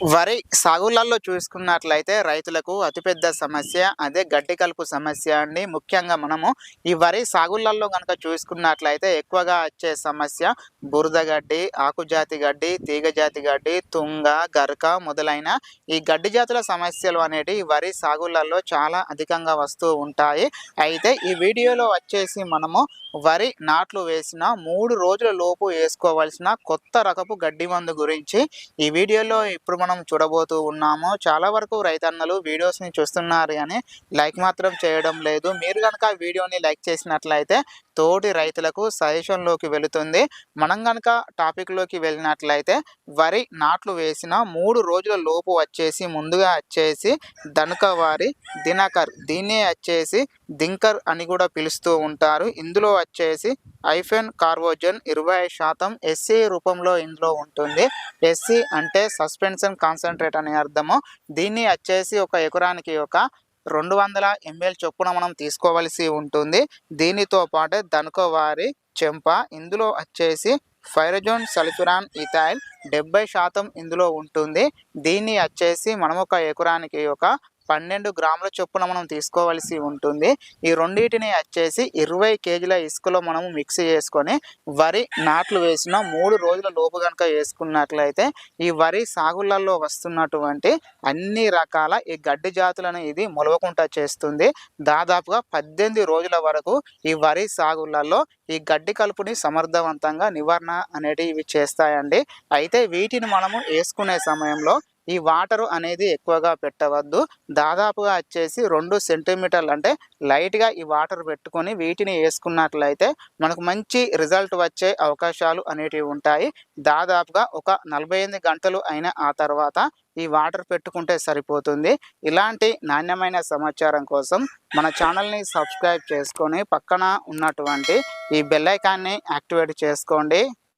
వరి సాగులలో చూసుకున్నట్లయితే రైతులకు అతిపెద్ద సమస్య అదే గడ్డి కలుపు సమస్య అండి. ముఖ్యంగా మనము ఈ వరి సాగులలో కనుక చూసుకున్నట్లయితే ఎక్కువగా వచ్చే సమస్య బురద గడ్డి ఆకుజాతి గడ్డి తీగజాతి గడ్డి తుంగ గరక మొదలైన ఈ గడ్డి జాతుల సమస్యలు అనేటి వరి సాగులలో చాలా అధికంగా వస్తూ ఉంటాయి. అయితే ఈ వీడియోలో వచ్చేసి మనము వరి నాట్లు వేసిన మూడు రోజుల లోపు వేసుకోవాల్సిన కొత్త రకపు గడ్డి మందు గురించి ఈ వీడియోలో ఇప్పుడు మనం చూడబోతూ ఉన్నాము. చాలా వరకు రైతన్నలు వీడియోస్ని చూస్తున్నారు కానీ లైక్ మాత్రం చేయడం లేదు. మీరు కనుక వీడియోని లైక్ చేసినట్లయితే తోటి రైతులకు సజెషన్లోకి వెళుతుంది. మనం కనుక టాపిక్లోకి వెళ్ళినట్లయితే వరి నాట్లు వేసిన మూడు రోజుల లోపు వచ్చేసి ముందుగా వచ్చేసి దనుకవారి దినకర్ దీన్నే వచ్చేసి దింకర్ అని కూడా పిలుస్తూ ఉంటారు. ఇందులో వచ్చేసి ఐఫెన్ కార్బోజన్ ఇరవై శాతం ఎస్సీ రూపంలో ఇందులో ఉంటుంది. ఎస్సీ అంటే సస్పెన్షన్ కాన్సన్ట్రేట్ అనే అర్థము. దీన్ని వచ్చేసి ఒక ఎకరానికి ఒక రెండు వందల ఎంఎల్ చొప్పున మనం తీసుకోవలసి ఉంటుంది. దీనితో పాటు దనుకోవారి చెంప ఇందులో వచ్చేసి ఫైరజోన్ సల్ఫురాన్ ఇథైల్ డెబ్బై శాతం ఇందులో ఉంటుంది. దీన్ని వచ్చేసి మనం ఒక ఎకరానికి ఒక పన్నెండు గ్రాముల చొప్పున మనం తీసుకోవలసి ఉంటుంది. ఈ రెండింటిని వచ్చేసి ఇరవై కేజీల ఇసుకలో మనము మిక్స్ చేసుకొని వరి నాట్లు వేసిన మూడు రోజుల లోపు కనుక వేసుకున్నట్లయితే ఈ వరి సాగులలో వస్తున్నటువంటి అన్ని రకాల ఈ గడ్డి జాతులను ఇది మొలవకుండా చేస్తుంది. దాదాపుగా పద్దెనిమిది రోజుల వరకు ఈ వరి సాగులలో ఈ గడ్డి కలుపుని సమర్థవంతంగా నివారణ అనేటివి ఇవి చేస్తాయండి. అయితే వీటిని మనము వేసుకునే సమయంలో ఈ వాటర్ అనేది ఎక్కువగా పెట్టవద్దు. దాదాపుగా వచ్చేసి రెండు సెంటీమీటర్లు అంటే లైట్గా ఈ వాటర్ పెట్టుకొని వీటిని వేసుకున్నట్లయితే మనకు మంచి రిజల్ట్ వచ్చే అవకాశాలు అనేటివి ఉంటాయి. దాదాపుగా ఒక నలభై ఎనిమిది గంటలు అయిన ఆ తర్వాత ఈ వాటర్ పెట్టుకుంటే సరిపోతుంది. ఇలాంటి నాణ్యమైన సమాచారం కోసం మన ఛానల్ని సబ్స్క్రైబ్ చేసుకొని పక్కన ఉన్నటువంటి ఈ బెల్లైకాన్ని యాక్టివేట్ చేసుకోండి.